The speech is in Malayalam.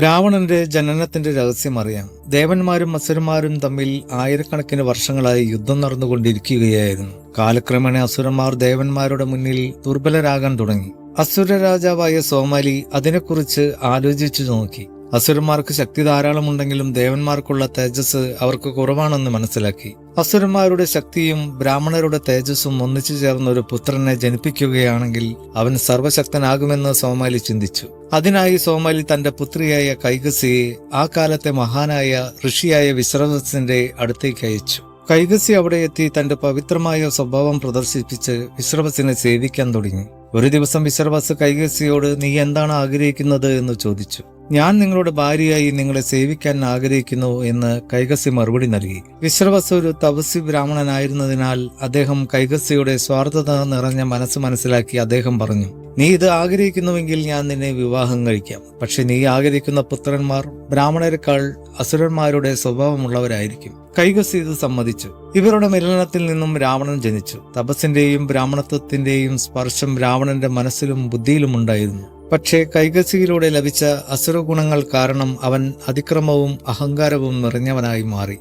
രാവണന്റെ ജനനത്തിന്റെ രഹസ്യം അറിയാം. ദേവന്മാരും അസുരന്മാരും തമ്മിൽ ആയിരക്കണക്കിന് വർഷങ്ങളായി യുദ്ധം നടന്നുകൊണ്ടിരിക്കുകയായിരുന്നു. കാലക്രമേണ അസുരന്മാർ ദേവന്മാരുടെ മുന്നിൽ ദുർബലരാകാൻ തുടങ്ങി. അസുര രാജാവായ സോമാലി അതിനെക്കുറിച്ച് ആലോചിച്ചു നോക്കി. അസുരന്മാർക്ക് ശക്തി ധാരാളമുണ്ടെങ്കിലും ദേവന്മാർക്കുള്ള തേജസ് അവർക്ക് കുറവാണെന്ന് മനസ്സിലാക്കി. അസുരന്മാരുടെ ശക്തിയും ബ്രാഹ്മണരുടെ തേജസ്സും ഒന്നിച്ചു ചേർന്ന ഒരു പുത്രനെ ജനിപ്പിക്കുകയാണെങ്കിൽ അവൻ സർവശക്തനാകുമെന്ന് സോമാലി ചിന്തിച്ചു. അതിനായി സോമാലി തന്റെ പുത്രിയായ കൈകസിയെ ആ കാലത്തെ മഹാനായ ഋഷിയായ വിശ്രവസിന്റെ അടുത്തേക്ക് അയച്ചു. കൈകസി അവിടെ എത്തി തന്റെ പവിത്രമായ സ്വഭാവം പ്രദർശിപ്പിച്ച് വിശ്രവസിനെ സേവിക്കാൻ തുടങ്ങി. ഒരു ദിവസം വിശ്രവസ് കൈകസിയോട് നീ എന്താണ് ആഗ്രഹിക്കുന്നത്? എന്ന് ചോദിച്ചു. ഞാൻ നിങ്ങളുടെ ഭാര്യയായി നിങ്ങളെ സേവിക്കാൻ ആഗ്രഹിക്കുന്നു എന്ന് കൈകസി മറുപടി നൽകി. വിശ്രവസ് ഒരു തപസ്വി ബ്രാഹ്മണനായിരുന്നതിനാൽ അദ്ദേഹം കൈകസിയുടെ സ്വാർത്ഥത നിറഞ്ഞ മനസ്സ് മനസ്സിലാക്കി അദ്ദേഹം പറഞ്ഞു നീ ഇത് ആഗ്രഹിക്കുന്നുവെങ്കിൽ ഞാൻ നിന്നെ വിവാഹം കഴിക്കാം. പക്ഷെ നീ ആഗ്രഹിക്കുന്ന പുത്രന്മാർ ബ്രാഹ്മണരെക്കാൾ അസുരന്മാരുടെ സ്വഭാവമുള്ളവരായിരിക്കും. കൈകസി ഇത് സമ്മതിച്ചു. ഇവരുടെ മിലനത്തിൽ നിന്നും രാവണൻ ജനിച്ചു. തപസ്സിന്റെയും ബ്രാഹ്മണത്വത്തിന്റെയും സ്പർശം രാവണന്റെ മനസ്സിലും ബുദ്ധിയിലും ഉണ്ടായിരുന്നു. പക്ഷേ കൈകസിയിലൂടെ ലഭിച്ച അസുരഗുണങ്ങൾ കാരണം അവൻ അതിക്രമവും അഹങ്കാരവും നിറഞ്ഞവനായി മാറി.